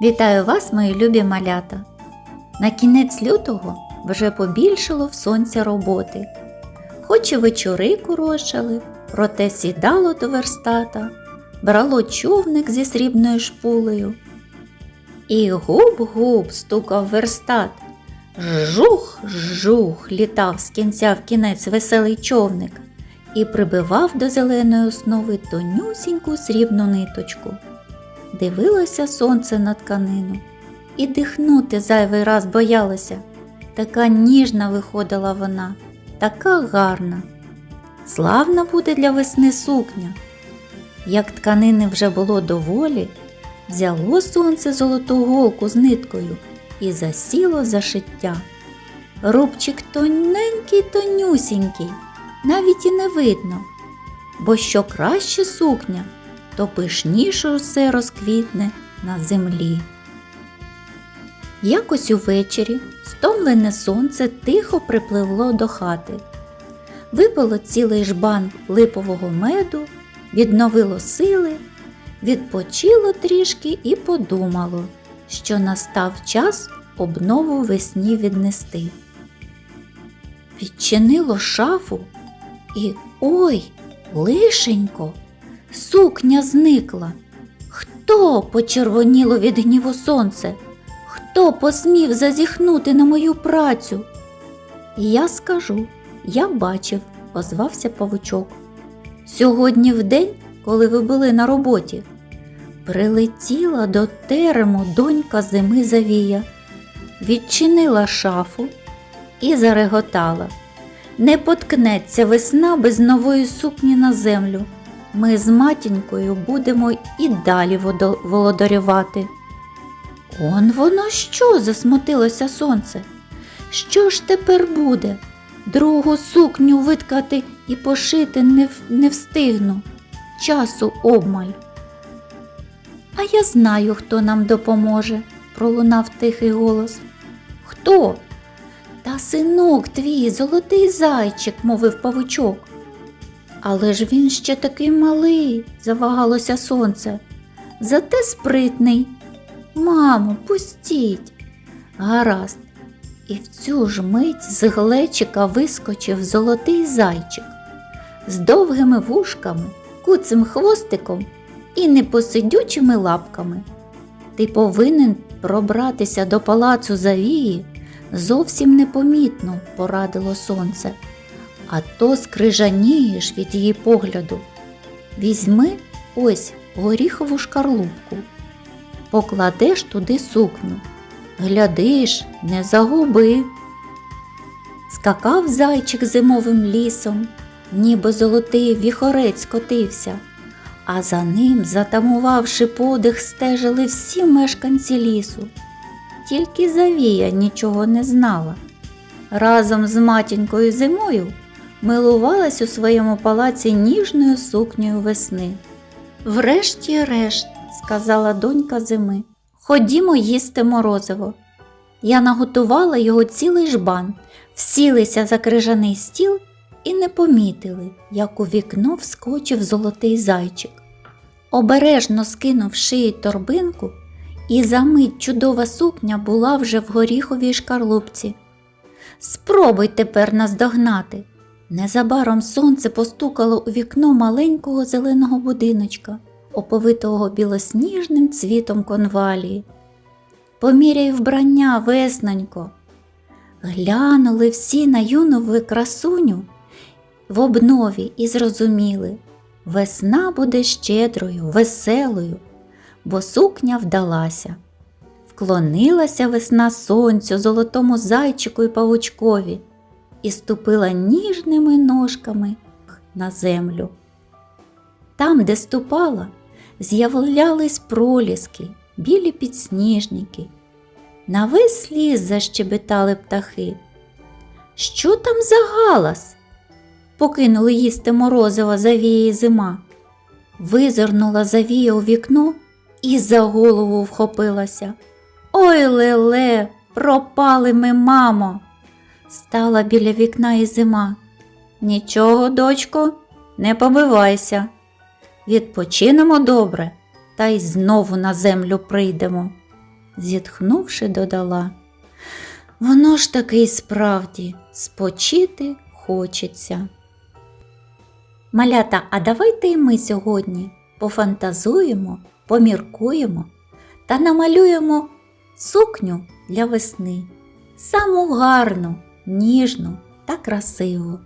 Вітаю вас, мої любі малята! На кінець лютого вже побільшало в сонця роботи. Хоч і вечори курочали, проте сідало до верстата, брало човник зі срібною шпулею. І губ-губ стукав верстат. Жух, жух літав з кінця в кінець веселий човник і прибивав до зеленої основи тонюсіньку срібну ниточку. Дивилося сонце на тканину і дихнути зайвий раз боялося. Така ніжна виходила вона, така гарна. Славна буде для весни сукня. Як тканини вже було доволі, взяло сонце золоту голку з ниткою і засіло за шиття. Рубчик тоненький тонюсінький, навіть і не видно, бо що краще сукня, то пишніше усе розквітне на землі. Якось увечері стомлене сонце тихо припливло до хати. Випило цілий жбан липового меду, відновило сили, відпочило трішки і подумало, що настав час обнову весні віднести. Відчинило шафу і ой, лишенько, сукня зникла. Хто почервоніло від гніву сонце? Хто посмів зазіхнути на мою працю? Я скажу, я бачив, озвався павучок. Сьогодні в день, коли ви були на роботі, прилетіла до терему донька зими Завія, відчинила шафу і зареготала. Не поткнеться весна без нової сукні на землю. Ми з матінькою будемо і далі володарювати. Он воно що? засмутилося сонце. Що ж тепер буде? Другу сукню виткати і пошити не, не встигну. Часу обмаль. А я знаю, хто нам допоможе, пролунав тихий голос. Хто? Та синок твій, золотий зайчик, мовив павучок. Але ж він ще такий малий, завагалося сонце. Зате спритний. Мамо, пустіть. Гаразд. І в цю ж мить з глечика вискочив золотий зайчик з довгими вушками, куцим хвостиком і непосидючими лапками. Ти повинен пробратися до палацу Завії зовсім непомітно, порадило сонце, а то скрижанієш від її погляду. Візьми ось горіхову шкарлупку, покладеш туди сукню. Глядиш, не загуби. Скакав зайчик зимовим лісом, ніби золотий віхорець котився, а за ним, затамувавши подих, стежили всі мешканці лісу. Тільки Завія нічого не знала. Разом з матінькою зимою милувалась у своєму палаці ніжною сукнею весни. Врешті-решт, сказала донька зими, ходімо їсти морозиво. Я наготувала його цілий жбан, всілися за крижаний стіл і не помітили, як у вікно вскочив золотий зайчик. Обережно скинув шиї торбинку, і за мить чудова сукня була вже в горіховій шкарлупці. Спробуй тепер наздогнати. Незабаром сонце постукало у вікно маленького зеленого будиночка, оповитого білосніжним цвітом конвалії. Поміряй вбрання, веснонько. Глянули всі на юну красуню в обнові і зрозуміли, весна буде щедрою, веселою, бо сукня вдалася. Вклонилася весна сонцю, золотому зайчику і павучкові і ступила ніжними ножками на землю. Там, де ступала, з'являлись проліски, білі підсніжники. На весь ліс защебетали птахи. Що там за галас? Покинули їсти морозива завія зима. Визирнула завія у вікно і за голову вхопилася. Ой леле, пропали ми, мамо. Стала біля вікна і зима. Нічого, дочко, не побивайся. Відпочинемо добре, та й знову на землю прийдемо. зітхнувши, додала. Воно ж таки й справді спочити хочеться. Малята, а давайте і ми сьогодні пофантазуємо, поміркуємо та намалюємо сукню для весни, саму гарну, ніжну та красиву.